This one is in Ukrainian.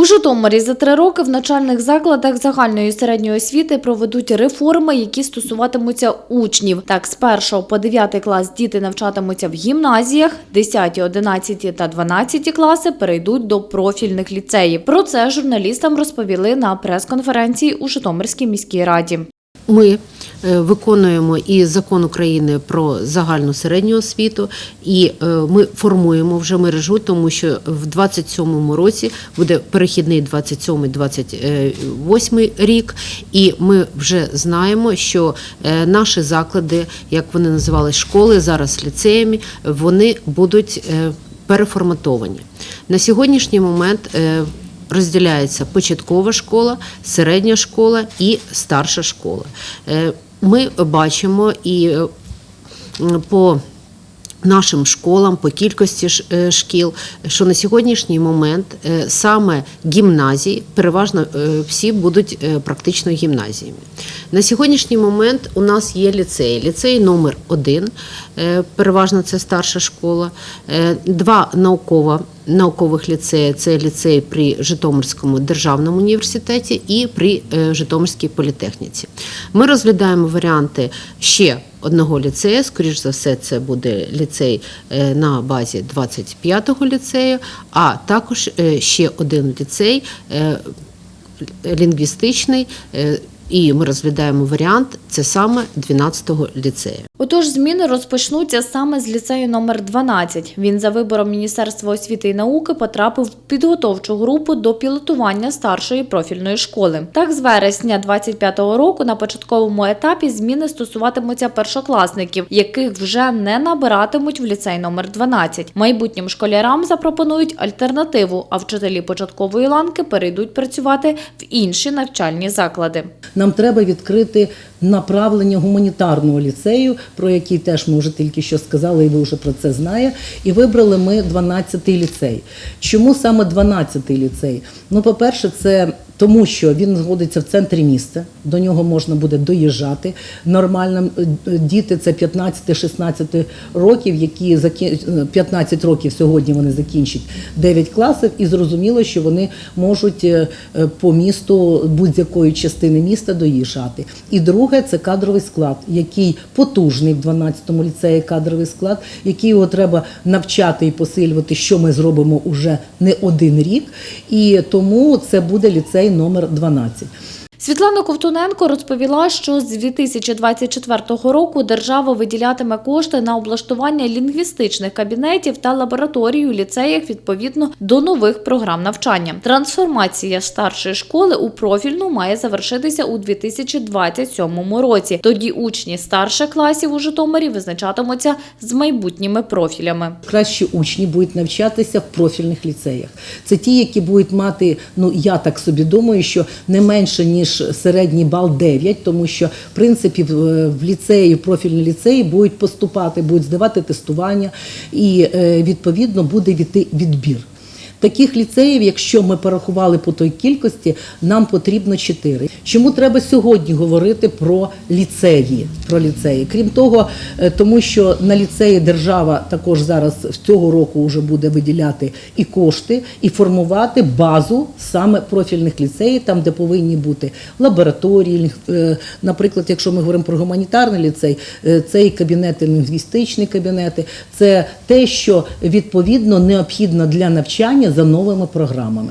У Житомирі за три роки в начальних закладах загальної середньої освіти проведуть реформи, які стосуватимуться учнів. Так, з 1 по 9 клас діти навчатимуться в гімназіях, 10, 11 та 12 класи перейдуть до профільних ліцеїв. Про це журналістам розповіли на прес-конференції у Житомирській міській раді. Ми е, виконуємо і закон України про загальну середню освіту, і е, ми формуємо вже мережу, тому що в 27-му році буде перехідний 27-28 рік, і ми вже знаємо, що е, наші заклади, як вони називали школи, зараз ліцеями, вони будуть переформатовані. На сьогоднішній момент розділяється початкова школа, середня школа і старша школа. Е, Ми бачимо і е, по Нашим школам по кількості е, шкіл, що на сьогоднішній момент е, саме гімназії, переважно е, всі будуть практично гімназіями. На сьогоднішній момент у нас є ліцеї. Ліцей номер один, е, переважно це старша школа, два наукова, наукових ліцеї це ліцей при Житомирському державному університеті і при Житомирській політехніці. Ми розглядаємо варіанти ще одного ліцею. Скоріш за все, це буде ліцей е, на базі 25-го ліцею, а також е, ще один ліцей е, лінгвістичний. І ми розглядаємо варіант це саме 12-го ліцею. Отож, зміни розпочнуться саме з ліцею номер 12. Він за вибором Міністерства освіти і науки потрапив в підготовчу групу до пілотування старшої профільної школи. Так, з вересня 25-го року на початковому етапі зміни стосуватимуться першокласників, яких вже не набиратимуть в ліцей номер 12. Майбутнім школярам запропонують альтернативу, а вчителі початкової ланки перейдуть працювати в інші навчальні заклади. Нам треба відкрити направлення гуманітарного ліцею, про який теж ми вже тільки що сказали, і ви вже про це знаєте. І вибрали ми 12-й ліцей. Чому саме 12-й ліцей? Ну, по-перше, це тому, що він знаходиться в центрі міста, до нього можна буде доїжджати нормально. Е, Діти це 15-16 років, які закі- 15 років сьогодні вони закінчать 9 класів, і зрозуміло, що вони можуть е, е, по місту будь-якої частини міста доїжджати. І друге це кадровий склад, який потужний в 12-му ліцеї кадровий склад, який його треба навчати і посилювати, що ми зробимо уже не один рік. І тому це буде ліцей номер 12. Світлана Ковтуненко розповіла, що з 2024 року держава виділятиме кошти на облаштування лінгвістичних кабінетів та лабораторій у ліцеях відповідно до нових програм навчання. Трансформація старшої школи у профільну має завершитися у 2027 році. Тоді учні старших класів у Житомирі визначатимуться з майбутніми профілями. Кращі учні будуть навчатися в профільних ліцеях. Це ті, які будуть мати, ну я так собі думаю, що не менше ніж середній бал 9, тому що в принципі в, ліцеї, профільні ліцеї будуть поступати, будуть здавати тестування, і е, відповідно буде відбір. Таких ліцеїв, якщо ми порахували по той кількості, нам потрібно чотири. Чому треба сьогодні говорити про ліцеї? Про ліцеї? Крім того, е, тому що на ліцеї держава також зараз цього року вже буде виділяти і кошти, і формувати базу саме профільних ліцеїв, там де повинні бути лабораторії. е, Наприклад, якщо ми говоримо про гуманітарний ліцей, е, це і кабінети, лінгвістичні кабінети, це те, що відповідно необхідно для навчання за новими програмами.